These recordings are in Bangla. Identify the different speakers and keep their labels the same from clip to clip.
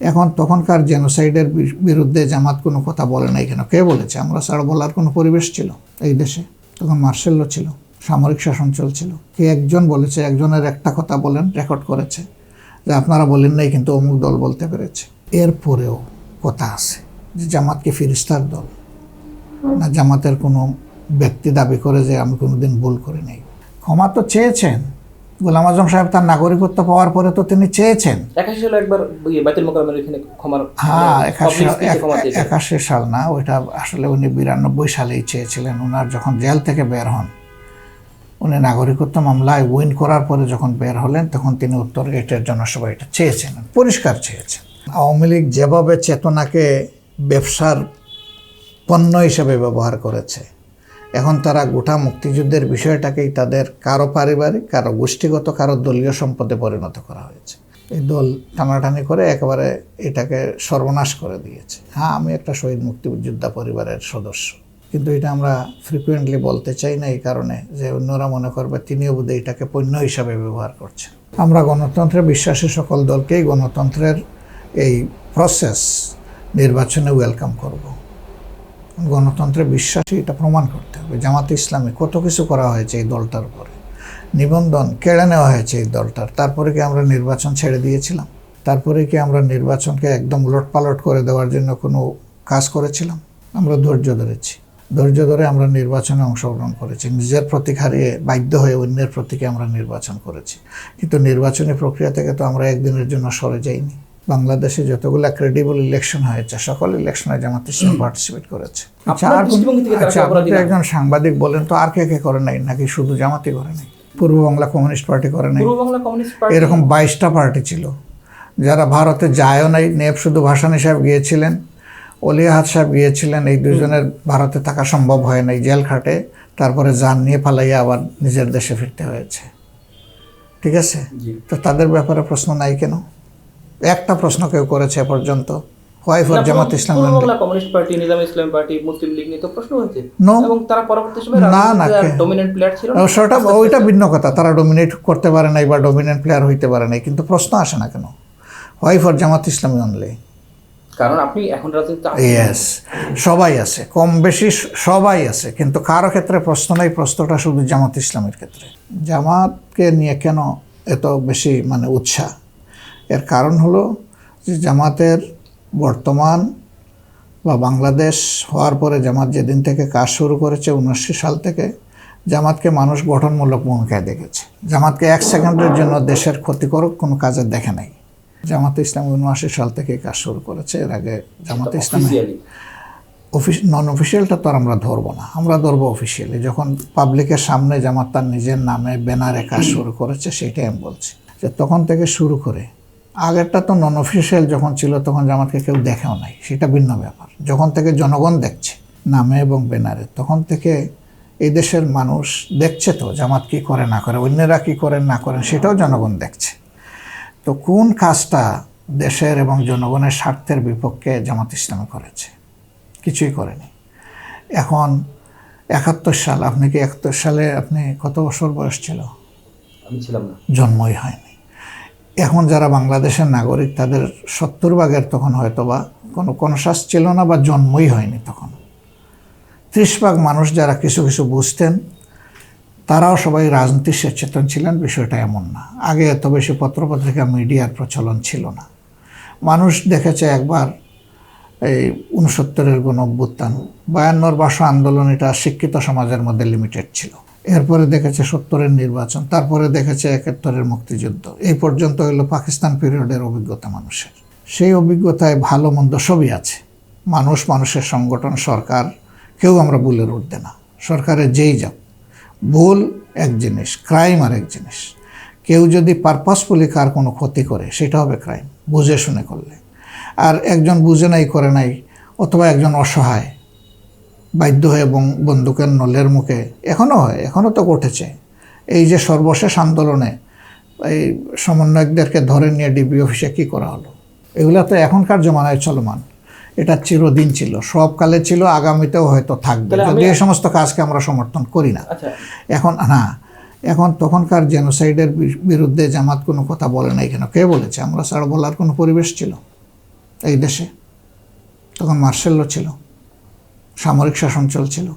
Speaker 1: এখন তখনকার জেনোসাইডের বিরুদ্ধে জামাত কোনো কথা বলে নাই কেন? কে বলেছে? আমরা ছাড়া বলার কোনো পরিবেশ ছিল এই দেশে? তখন মার্শাল্য ছিল, সামরিক শাসন চলছিল। কে একজন বলেছে? একজনের একটা কথা বলেন, রেকর্ড করেছে। যে আপনারা বলেন নাই, কিন্তু অমুক দল বলতে পেরেছে। এরপরেও কথা আছে যে জামাতকে ফিরিস্তার দল? না জামাতের কোনো ব্যক্তি দাবি করে যে আমি কোনোদিন ভুল করি নাই ক্ষমা তো চেয়েছেন গোলাম আজম সাহেব তার নাগরিকত্ব পাওয়ার পরে তো তিনি চেয়েছেন।
Speaker 2: একাশি সালে একবার বাইতুল মোকাররমের এখানে ক্ষমার
Speaker 1: হ্যাঁ। একাশি সাল না ওইটা আসলে উনি বিরানব্বই সালেই চেয়েছিলেন। ওনার যখন জেল থেকে বের হন উনি নাগরিকত্ব মামলায় উইন করার পরে যখন বের হলেন তখন তিনি উত্তর গেটের জনসভা এটা চেয়েছেন পরিষ্কার চেয়েছেন। আওয়ামী লীগ যেভাবে চেতনাকে ব্যবসার পণ্য হিসেবে ব্যবহার করেছে এখন তারা গোটা মুক্তিযুদ্ধের বিষয়টাকেই তাদের কারও পারিবারিক, কারও গোষ্ঠীগত, কারও দলীয় সম্পদে পরিণত করা হয়েছে। এই দল টানাটানি করে একেবারে এটাকে সর্বনাশ করে দিয়েছে। হ্যাঁ আমি একটা শহীদ মুক্তিযোদ্ধা পরিবারের সদস্য, কিন্তু এটা আমরা ফ্রিকুয়েন্টলি বলতে চাই না এই কারণে যে অন্যরা মনে করবে তিনিও বোধহয় এটাকে পণ্য হিসাবে ব্যবহার করছেন। আমরা গণতন্ত্রে বিশ্বাসী সকল দলকেই গণতন্ত্রের এই প্রসেস নির্বাচনে ওয়েলকাম করব। গণতন্ত্রে বিশ্বাসী এটা প্রমাণ করতে জামাতে ইসলামে কত কিছু করা হয়েছে এই দলটার উপরে। নিবন্ধন কেড়ে নেওয়া হয়েছে এই দলটার। তারপরে কি আমরা নির্বাচন ছেড়ে দিয়েছিলাম? তারপরে কি আমরা নির্বাচনকে একদম উলটপালট করে দেওয়ার জন্য কোনো কাজ করেছিলাম? আমরা ধৈর্য ধরেছি। ধৈর্য ধরে আমরা নির্বাচনে অংশগ্রহণ করেছি। নিজের প্রতীক হারিয়ে বাধ্য হয়ে অন্যের প্রতীকে আমরা নির্বাচন করেছি। কিন্তু নির্বাচনী প্রক্রিয়া থেকে তো আমরা একদিনের জন্য সরে যাইনি। বাংলাদেশে যতগুলা ক্রেডিবল ইলেকশন হয়েছে সকল ইলেকশনে জামাত ইসলাম পার্টিসিপেট করেছে। আচ্ছা আচ্ছা আপনি? একজন সাংবাদিক বলেন তো আর কে কে করে নাই? নাকি শুধু জামাতই করে নাই? পূর্ব বাংলা কমিউনিস্ট পার্টি করে নাই? এরকম বাইশটা পার্টি ছিল। যারা ভারতে যায়ও নাই নেব শুধু ভাসানী সাহেব গিয়েছিলেন অলিয়াহাত সাহেব গিয়েছিলেন এই দুজনের ভারতে থাকা সম্ভব হয় নাই জেল খাটে তারপরে যান নিয়ে পালাইয়া আবার নিজের দেশে ফিরতে হয়েছে। ঠিক আছে? তো তাদের ব্যাপারে প্রশ্ন নাই কেন? একটা প্রশ্ন কেউ করেছে পর্যন্ত। Why for Jamaat Islam
Speaker 2: Bangla communist party Nizam Islam party Muslim League নিয়ে তো প্রশ্ন হয়েছে। এবং তারা পরবর্তী সময়
Speaker 1: না, না,
Speaker 2: ডমিনেন্ট প্লেয়ার ছিল
Speaker 1: সেটা ওইটা ভিন্ন কথা। তারা ডোমিনেট করতে পারে নাই বা ডমিনেন্ট প্লেয়ার হইতে পারে নাই কিন্তু প্রশ্ন আসে না কেন? Why for Jamaat Islami only
Speaker 2: কারণ আপনি এখন
Speaker 1: ইয়েস সবাই আছে। কম বেশি সবাই আছে কিন্তু কারও ক্ষেত্রে প্রশ্ন নেই প্রশ্নটা শুধু জামাত ইসলামের ক্ষেত্রে। জামাতকে নিয়ে কেন এত বেশি মানে উৎসাহ এর কারণ হলো যে জামাতের বর্তমান বা বাংলাদেশ হওয়ার পরে জামাত যেদিন থেকে কাজ শুরু করেছে উনিশশো সাল থেকে জামাতকে মানুষ গঠনমূলক ভূমিকায় দেখেছে। জামাতকে এক সেকেন্ডের জন্য দেশের ক্ষতিকারক কোনো কাজে দেখে নাই। জামাত ইসলাম উনআশি সাল থেকে কাজ শুরু করেছে। এর আগে জামাত ইসলাম অফিস নন অফিসিয়ালটা তো আর আমরা ধরবো না। আমরা ধরবো অফিসিয়ালি যখন পাবলিকের সামনে জামাত তার নিজের নামে ব্যানারে কাজ শুরু করেছে সেটাই আমি বলছি। যে তখন থেকে শুরু করে আগেরটা তো নন অফিসিয়াল যখন ছিল তখন জামাতকে কেউ দেখেও নাই। সেটা ভিন্ন ব্যাপার। যখন থেকে জনগণ দেখছে নামে এবং ব্যানারে তখন থেকে এই দেশের মানুষ দেখছে তো জামাত কি করে না করে অন্যরা কি করেন না করেন সেটাও জনগণ দেখছে। তো কোন কাজটা দেশের এবং জনগণের স্বার্থের বিপক্ষে জামাত ইসলাম করেছে? কিছুই করেনি। এখন একাত্তর সাল আপনি কি একাত্তর সালে আপনি কত বছর বয়স ছিল? জন্মই হয়নি। এখন যারা বাংলাদেশের নাগরিক, তাদের সত্তর ভাগের তখন হয়তো বা কোনো কনসাস ছিল না বা জন্মই হয়নি তখন। ত্রিশ ভাগ মানুষ যারা কিছু কিছু বুঝতেন, তারাও সবাই রাজনীতি সচেতন ছিলেন, বিষয়টা এমন না। আগে এত বেশি পত্রপত্রিকা, মিডিয়ার প্রচলন ছিল না। মানুষ দেখেছে একবার এই উনসত্তরের গণ অভ্যুত্থান বায়ান্নর ভাষা আন্দোলন এটা শিক্ষিত সমাজের মধ্যে লিমিটেড ছিল। এরপরে দেখেছে সত্তরের নির্বাচন, তারপরে দেখেছে একাত্তরের মুক্তিযুদ্ধ। এই পর্যন্ত হলো পাকিস্তান পিরিয়ডের অভিজ্ঞতা মানুষের। সেই অভিজ্ঞতায় ভালো মন্দ সবই আছে। মানুষ, মানুষের সংগঠন, সরকার, কেউ আমরা ভুলের উঠতে না। সরকারের যেই যাক, ভুল এক জিনিস ক্রাইম আর এক জিনিস। কেউ যদি পারপাসফুলি কার কোনো ক্ষতি করে, সেটা হবে ক্রাইম বুঝে শুনে করলে। আর একজন বুঝে নাই, করে নাই, অথবা একজন অসহায় বাধ্য হয়ে বন্দুকের নলের মুখে এখনও হয় এখনও তো ঘটেছে। এই যে সর্বশেষ আন্দোলনে এই সমন্বয়কদেরকে ধরে নিয়ে ডিবি অফিসে কী করা হলো? এগুলো তো এখনকার জমানায় চলমান। এটা চিরদিন ছিল সব কালে ছিল আগামীতেও হয়তো থাকবে। যদি এই সমস্ত কাজকে আমরা সমর্থন করি না।
Speaker 2: আচ্ছা।
Speaker 1: এখন না এখন তখনকার জেনোসাইডের বিরুদ্ধে জামাত কোনো কথা বলে নাই কেন? কে বলেছে? আমরা ছাড়া বলার কোনো পরিবেশ ছিল এই দেশে? তখন মার্শাল্য ছিল। সামরিক শাসন চলছিল।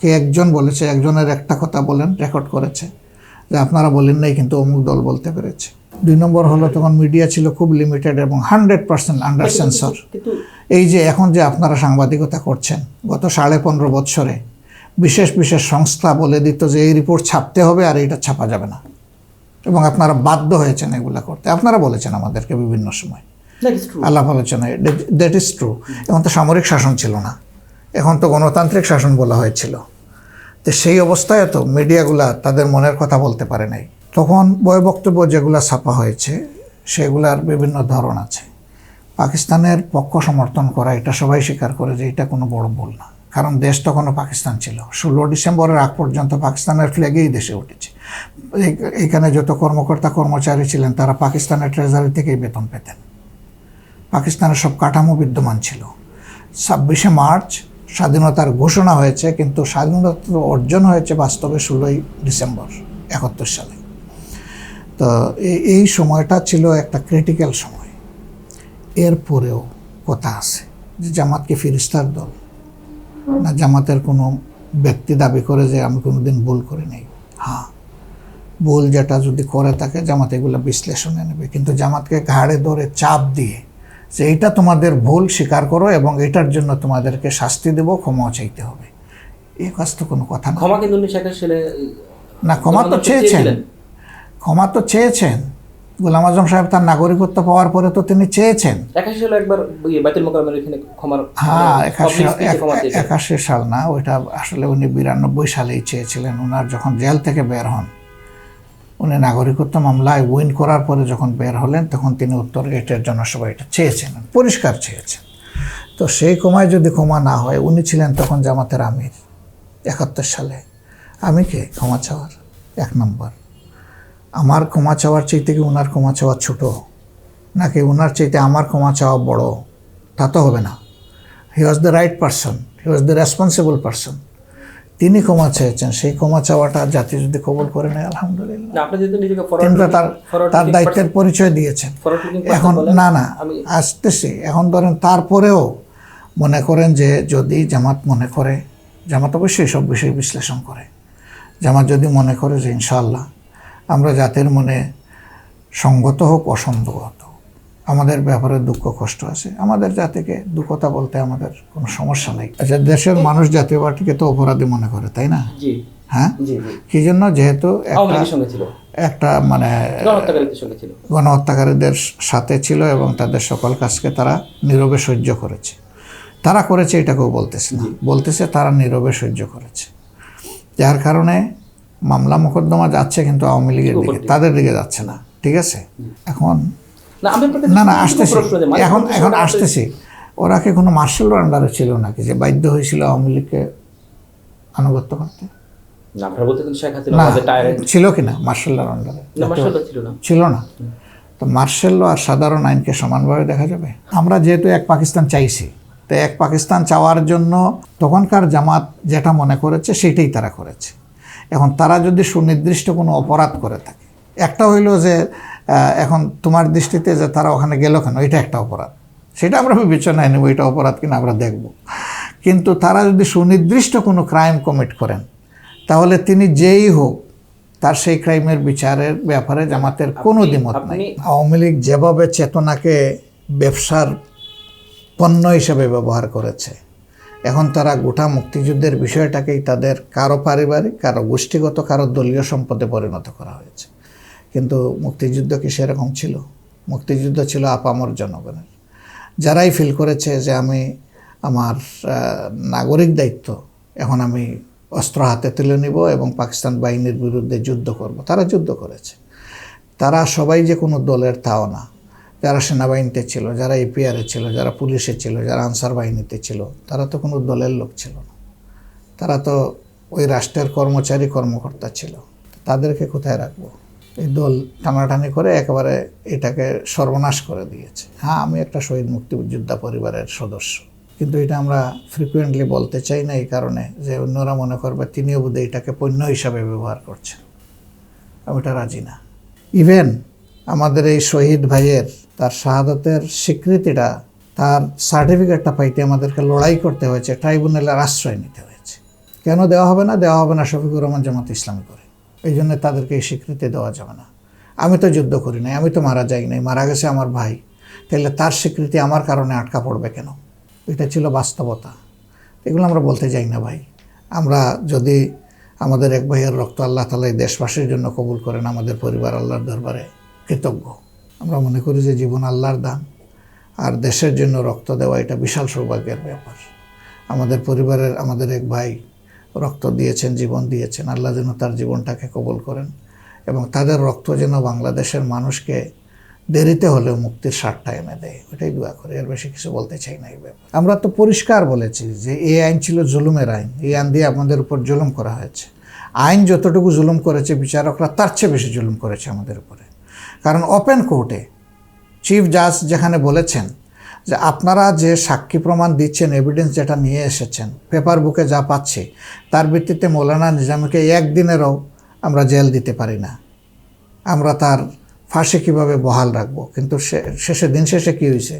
Speaker 1: কে একজন বলেছে একজনের একটা কথা বলেন রেকর্ড করেছে। যে আপনারা বলেন নাই কিন্তু অমুক দল বলতে পেরেছে। দুই নম্বর হলো তখন মিডিয়া ছিল খুব লিমিটেড এবং হান্ড্রেড পার্সেন্ট আন্ডার সেন্সর এই যে এখন যে আপনারা সাংবাদিকতা করছেন গত সাড়ে পনেরো বছরে বিশেষ বিশেষ সংস্থা বলে দিত যে এই রিপোর্ট ছাপতে হবে আর এটা ছাপা যাবে না। এবং আপনারা বাধ্য হয়েছেন এগুলা করতে। আপনারা বলেছেন আমাদেরকে বিভিন্ন সময়। আলাপ আলোচনায়। দ্যাট ইজ ট্রু এবং তো সামরিক শাসন ছিল না। এখন তো গণতান্ত্রিক শাসন বলা হয়েছিল। তো সেই অবস্থায় তো মিডিয়াগুলা তাদের মনের কথা বলতে পারে নাই। তখন বয় বক্তব্য যেগুলা ছাপা হয়েছে, সেগুলার বিভিন্ন ধরন আছে। পাকিস্তানের পক্ষ সমর্থন করা, এটা সবাই স্বীকার করে যে এটা কোনো বড় ভুল না। কারণ দেশ তখনও পাকিস্তান ছিল। ষোলো ডিসেম্বরের আগ পর্যন্ত পাকিস্তানের ফ্ল্যাগেই দেশে উঠেছে। এইখানে যত কর্মকর্তা, কর্মচারী ছিলেন, তারা পাকিস্তানের ট্রেজারি থেকেই বেতন পেতেন। পাকিস্তানের সব কাঠামো বিদ্যমান ছিল। ছাব্বিশে মার্চ স্বাধীনতার ঘোষণা হয়েছে, কিন্তু স্বাধীনতা অর্জন হয়েছে বাস্তবে ষোলোই ডিসেম্বর, একাত্তর সালে। তো এই- সময়টা ছিল একটা ক্রিটিক্যাল সময়। এরপরেও কথা আছে যে জামাতকে ফিরিস্তার দল? না জামাতের কোনো ব্যক্তি দাবি করে যে আমি কোনোদিন ভুল করি নাই হ্যাঁ ভুল যেটা যদি করে থাকে জামাত এগুলো বিশ্লেষণে নেবে। কিন্তু জামাতকে ঘাড়ে ধরে চাপ দিয়ে যে এটা তোমাদের ভুল স্বীকার করো এবং এটার জন্য তোমাদেরকে শাস্তি দেবো ক্ষমাও চাইতে হবে। এই কাজ তো কোনো কথা না।
Speaker 2: ক্ষমা কিন্তু
Speaker 1: না ক্ষমা তো চেয়েছেন। ক্ষমা তো চেয়েছেন। গোলাম আজম সাহেব তার নাগরিকত্ব পাওয়ার পরে তো তিনি চেয়েছেন।
Speaker 2: ইয়ে
Speaker 1: হ্যাঁ
Speaker 2: এ।
Speaker 1: একাশি সাল না ওইটা আসলে উনি বিরানব্বই সালেই চেয়েছিলেন। ওনার যখন জেল থেকে বের হন উনি নাগরিকত্ব মামলায় উইন করার পরে যখন বের হলেন, তখন তিনি উত্তর গেটের জনসভা এটা চেয়েছেন পরিষ্কার চেয়েছেন। তো সেই ক্ষমায় যদি ক্ষমা না হয়, উনি ছিলেন তখন জামাতের আমির, একাত্তর সালে। আমি কে? ক্ষমা চাওয়ার, এক নম্বর। আমার ক্ষমা চাওয়ার চাইতে কি ওনার ক্ষমা চাওয়া ছোট? নাকি ওনার চাইতে আমার ক্ষমা চাওয়া বড়? তা তো হবে না। He was the right person he was the responsible person তিনি ক্ষমা চেয়েছেন সেই ক্ষমা চাওয়াটা জাতি যদি কবল করে নেয় আলহামদুলিল্লাহ। তার তার দায়িত্বের পরিচয় দিয়েছেন। এখন না না আসতেছি। এখন ধরেন তারপরেও মনে করেন যে যদি জামাত মনে করে জামাত অবশ্যই সব বিষয়ে বিশ্লেষণ করে। জামাত যদি মনে করে যে ইনশাআল্লাহ আমরা জাতির মনে সঙ্গত হোক অসঙ্গত হোক আমাদের ব্যাপারে দুঃখ কষ্ট আছে। আমাদের জাতিকে দুঃখতা বলতে আমাদের কোনো সমস্যা নেই। আচ্ছা দেশের মানুষ জাতীয় পার্টিকে তো অপরাধী মনে করে তাই না? হ্যাঁ? কি জন্য? যেহেতু একটা মানে
Speaker 2: গণহত্যাকারীদের
Speaker 1: গণহত্যাকারীদের সাথে ছিল এবং তাদের সকল কাজকে তারা নীরবে সহ্য করেছে। তারা করেছে এটাকেও বলতেছে না। বলতেছে তারা নীরবে সহ্য করেছে। যার কারণে মামলা মোকদ্দমা যাচ্ছে কিন্তু আওয়ামী লীগের দিকে তাদের দিকে যাচ্ছে না। ঠিক আছে? এখন
Speaker 2: না
Speaker 1: না না আসতেছি।
Speaker 2: মানে
Speaker 1: এখন এখন আসতেছি। ওরা কি কোনো মার্শাল আন্ডারে ছিল নাকি যে বাধ্য হয়েছিল আওয়ামী লীগকে আনুগত্য করতে?
Speaker 2: না
Speaker 1: না ছিল কিনা মার্শাল আন্ডারে
Speaker 2: ছিল না।
Speaker 1: তো মার্শাল আর সাধারণ আইনকে সমানভাবে দেখা যাবে? আমরা যেহেতু এক পাকিস্তান চাইছি তো এক পাকিস্তান চাওয়ার জন্য তখনকার জামাত যেটা মনে করেছে সেটাই তারা করেছে। এখন তারা যদি সুনির্দিষ্ট কোনো অপরাধ করে থাকে একটা হইল যে এখন তোমার দৃষ্টিতে যে তারা ওখানে গেল কেন? এটা একটা অপরাধ। সেটা আমরা বিবেচনায় নেব এটা অপরাধ কিনা আমরা দেখব। কিন্তু তারা যদি সুনির্দিষ্ট কোনো ক্রাইম কমিট করেন তাহলে তিনি যেই হোক তার সেই ক্রাইমের বিচারের ব্যাপারে জামাতের কোনো দ্বিমত নাই। আওয়ামী লীগ যেভাবে চেতনাকে ব্যবসার পণ্য হিসেবে ব্যবহার করেছে এখন তারা গোটা মুক্তিযুদ্ধের বিষয়টাকেই তাদের কারও পারিবারিক কারও গোষ্ঠীগত কারও দলীয় সম্পদে পরিণত করা হয়েছে। কিন্তু মুক্তিযুদ্ধ কি সেরকম ছিল? মুক্তিযুদ্ধ ছিল আপামর জনগণের। যারাই ফিল করেছে যে আমি আমার নাগরিক দায়িত্ব এখন আমি অস্ত্র হাতে তুলে নিব এবং পাকিস্তান বাহিনীর বিরুদ্ধে যুদ্ধ করব, তারা যুদ্ধ করেছে। তারা সবাই যে কোনো দলের তাও না। যারা সেনাবাহিনীতে ছিল, যারা এপিআরে ছিল, যারা পুলিশে ছিল, যারা আনসার বাহিনীতে ছিল, তারা তো কোনো দলের লোক ছিল না। তারা তো ওই রাষ্ট্রের কর্মচারী কর্মকর্তা ছিল। তাদেরকে কোথায় রাখব? এই দল টানাটানি করে একেবারে এটাকে সর্বনাশ করে দিয়েছে। হ্যাঁ আমি একটা শহীদ মুক্তিযোদ্ধা পরিবারের সদস্য, কিন্তু এটা আমরা ফ্রিকুয়েন্টলি বলতে চাই না এই কারণে যে অন্যরা মনে করবে তিনিও বোধহয় এটাকে পণ্য হিসাবে ব্যবহার করছেন। আমি এটা রাজি না। ইভেন আমাদের এই শহীদ ভাইয়ের তার শাহাদতের স্বীকৃতিটা, তার সার্টিফিকেটটা পাইতে আমাদেরকে লড়াই করতে হয়েছে ট্রাইব্যুনালের আশ্রয় নিতে হয়েছে। কেন দেওয়া হবে না? দেওয়া হবে না শফিকুর রহমান জামাত ইসলামী করে। এই জন্য তাদেরকে এই স্বীকৃতি দেওয়া যাবে না। আমি তো যুদ্ধ করি নাই, আমি তো মারা যাই নাই, মারা গেছে আমার ভাই। তাহলে তার স্বীকৃতি আমার কারণে আটকা পড়বে কেন? এটা ছিল বাস্তবতা। এগুলো আমরা বলতে যাই না ভাই। আমরা যদি আমাদের এক ভাইয়ের রক্ত আল্লাহ তালা এই দেশবাসীর জন্য কবুল করেন, আমাদের পরিবার আল্লাহর দরবারে কৃতজ্ঞ। আমরা মনে করি যে জীবন আল্লাহর দান। আর দেশের জন্য রক্ত দেওয়া এটা বিশাল সৌভাগ্যের ব্যাপার। আমাদের পরিবারের, আমাদের এক ভাই রক্ত দিয়েছেন, জীবন দিয়েছেন। আল্লাহ যেন তার জীবনটাকে কবল করেন এবং তাদের রক্ত যেন বাংলাদেশের মানুষকে দেরিতে হলেও মুক্তির সারটা এনে দেয়। ওটাই দোয়া করি, এর বেশি কিছু বলতে চাই না এই আমরা তো পরিষ্কার বলেছি যে এই আইন ছিল জুলুমের আইন। এই আইন দিয়ে আমাদের উপর জুলুম করা হয়েছে। আইন যতটুকু জুলুম করেছে, বিচারকরা তার চেয়ে বেশি জুলুম করেছে আমাদের উপরে। কারণ ওপেন কোর্টে চিফ জাজ যেখানে বলেছেন যে আপনারা যে সাক্ষী প্রমাণ দিচ্ছেন এভিডেন্স যেটা নিয়ে এসেছেন পেপার বুকে যা পাচ্ছি, তার ভিত্তিতে মৌলানা নিজামীকে একদিনেরও আমরা জেল দিতে পারি না। আমরা তার ফাঁসি কীভাবে বহাল রাখব? কিন্তু শেষে, দিন শেষে কী হয়েছে?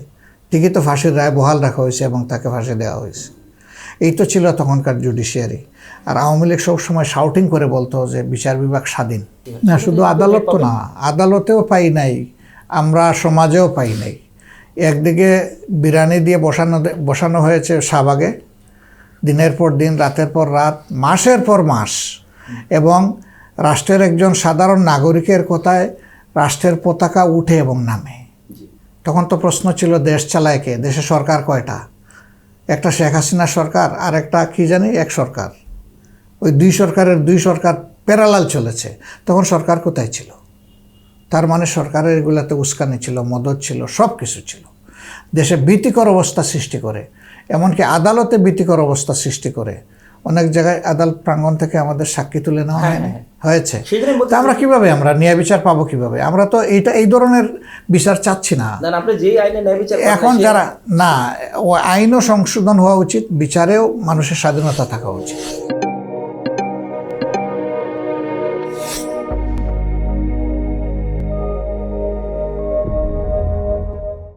Speaker 1: ঠিকই তো ফাঁসির রায় বহাল রাখা হয়েছে এবং তাকে ফাঁসি দেওয়া হয়েছে। এই তো ছিল তখনকার জুডিশিয়ারি আর আওয়ামী লীগ সবসময় শাউটিং করে বলতো যে বিচার বিভাগ স্বাধীন। না, শুধু আদালত তো না, আদালতেও পাই নাই, আমরা সমাজেও পাই নাই। একদিকে বিরানি দিয়ে বসানো বসানো হয়েছে শাহবাগে। দিনের পর দিন, রাতের পর রাত, মাসের পর মাস। এবং রাষ্ট্রের একজন সাধারণ নাগরিকের কথায় রাষ্ট্রের পতাকা উঠে এবং নামে। তখন তো প্রশ্ন ছিল, দেশ চালায় কে? দেশে সরকার কয়টা? একটা শেখ হাসিনা সরকার, আর একটা কী জানি, এক সরকার। ওই দুই সরকারের দুই সরকার প্যারালাল চলেছে। তখন সরকার কোথায় ছিল? তার মানে সরকারের এগুলাতে উস্কানি ছিল মদত ছিল সব কিছু ছিল। দেশে ভীতিকর অবস্থা সৃষ্টি করে এমনকি আদালতে ভীতিকর অবস্থা সৃষ্টি করে। অনেক জায়গায় আদালত প্রাঙ্গণ থেকে আমাদের সাক্ষী তুলে নেওয়া
Speaker 2: হ্যাঁ,
Speaker 1: হয়নি
Speaker 2: হ্যাঁ।
Speaker 1: হয়েছে। তা আমরা কীভাবে আমরা ন্যায় বিচার পাবো কীভাবে? আমরা তো এইটা এই ধরনের বিচার চাচ্ছি না। এখন যারা না ও আইনও সংশোধন হওয়া উচিত বিচারেও মানুষের স্বাধীনতা থাকা উচিত।